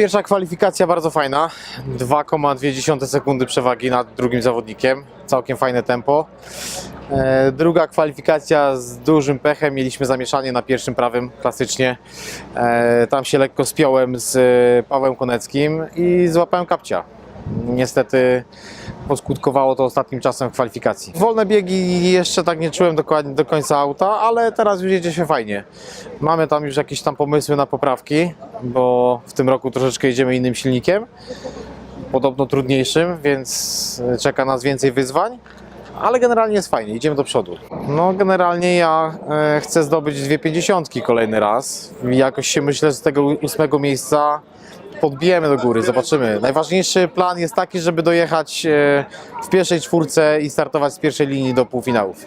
Pierwsza kwalifikacja bardzo fajna. 2,2 sekundy przewagi nad drugim zawodnikiem. Całkiem fajne tempo. E, Druga kwalifikacja z dużym pechem. Mieliśmy zamieszanie na pierwszym prawym, klasycznie. E, Tam się lekko spiąłem z e, Pawłem Koneckim i złapałem kapcia. Niestety poskutkowało to ostatnim czasem kwalifikacji. Wolne biegi jeszcze tak nie czułem dokładnie do końca auta, ale teraz już jedzie się fajnie. Mamy tam już jakieś tam pomysły na poprawki, bo w tym roku troszeczkę jedziemy innym silnikiem, podobno trudniejszym, więc czeka nas więcej wyzwań. Ale generalnie jest fajnie, idziemy do przodu. No generalnie ja e, chcę zdobyć dwie pięćdziesiątki kolejny raz. Jakoś się myślę z tego ósmego miejsca podbijemy do góry, zobaczymy. Najważniejszy plan jest taki, żeby dojechać e, w pierwszej czwórce i startować z pierwszej linii do półfinałów.